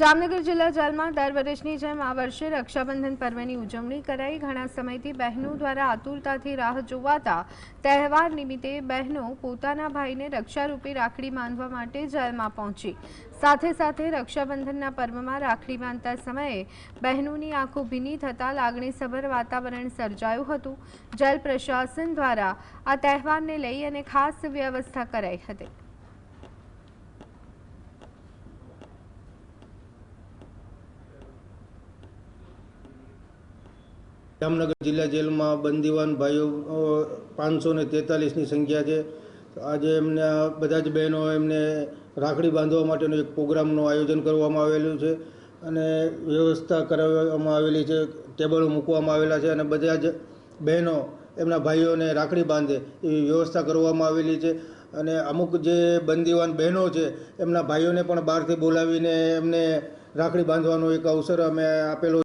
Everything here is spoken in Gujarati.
જામનગર જિલ્લા જેલમાં દર વર્ષની જેમ આ વર્ષે રક્ષાબંધન પર્વની ઉજવણી કરાઈ. ઘણા સમયથી બહેનો દ્વારા આતુરતાથી રાહ જોવાતા તહેવાર નિમિત્તે બહેનો પોતાના ભાઈને રક્ષારૂપી રાખડી બાંધવા માટે જેલમાં પહોંચી. સાથે સાથે રક્ષાબંધનના પર્વમાં રાખડી બાંધતા સમયે બહેનોની આંખો ભીની થતાં લાગણીસભર વાતાવરણ સર્જાયું હતું. જેલ પ્રશાસન દ્વારા આ તહેવારને લઈ અને ખાસ વ્યવસ્થા કરાઈ હતી. જામનગર જિલ્લા જેલમાં બંદીવાન ભાઈઓ પાંચસો ને તેતાલીસની સંખ્યા છે. આજે એમને બધા જ બહેનો એમને રાખડી બાંધવા માટેનો એક પ્રોગ્રામનું આયોજન કરવામાં આવેલું છે અને વ્યવસ્થા કરાવવામાં આવેલી છે, ટેબલો મૂકવામાં આવેલા છે અને બધા જ બહેનો એમના ભાઈઓને રાખડી બાંધે એવી વ્યવસ્થા કરવામાં આવેલી છે. અને અમુક જે બંદીવાન બહેનો છે એમના ભાઈઓને પણ બહારથી બોલાવીને એમને રાખડી બાંધવાનો એક અવસર અમે આપેલો